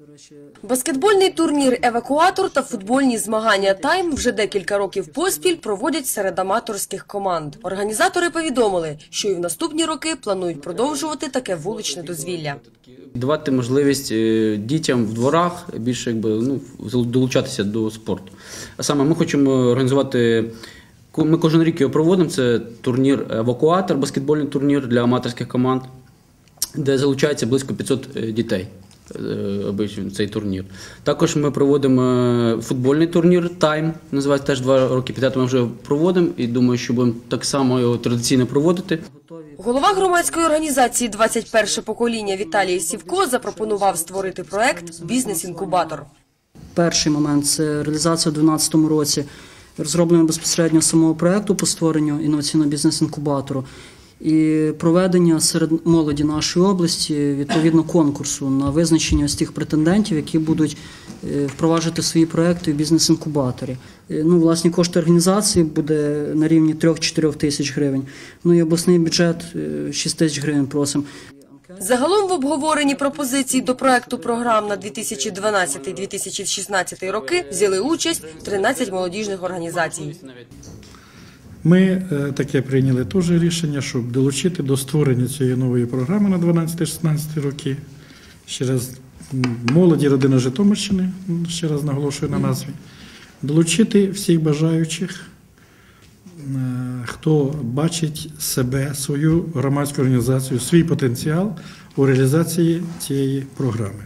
До речі, Баскетбольний турнір Евакуатор та футбольні змагання Тайм вже декілька років поспіль проводять серед аматорських команд. Організатори повідомили, що і в наступні роки планують продовжувати таке вуличне дозвілля. Давати можливість е, дітям в дворах більше якби ну долучатися до спорту. А саме ми хочемо організувати. Ми кожен рік його проводимо. Це турнір евакуатор, баскетбольний турнір для аматорських команд, де залучається близько 500 е, дітей. Е, Цей турнір. Також ми проводимо е, футбольний турнір Тайм. Називається теж два роки підряд ми вже проводимо і думаю, що будемо так само його традиційно проводити. Голова громадської організації «21 покоління Віталій Сівко запропонував створити проект Бізнес-інкубатор. перший момент це реалізація у 2012 році розроблення безпосередньо самого проекту по створенню інноваційного бізнес-інкубатору і проведення серед молоді нашої області відповідно конкурсу на визначення ось тих претендентів, які будуть е, впроваджувати свої проекти в бізнес-інкубаторі. Е, Ну, власні кошти організації буде на рівні 3-4 тисяч гривень. Ну і обласний бюджет е, 6 тисяч гривень просимо. Загалом в обговоренні пропозицій до проекту програм на 2012-2016 роки взяли участь 13 молодіжних організацій. Ми е, таке прийняли теж рішення, щоб долучити до створення цієї нової програми на 12-16 роки. Ще раз молоді родина Житомирщини, ще раз наголошую на назві, долучити всіх бажаючих, е, хто бачить себе, свою громадську організацію, свій потенціал у реалізації цієї програми.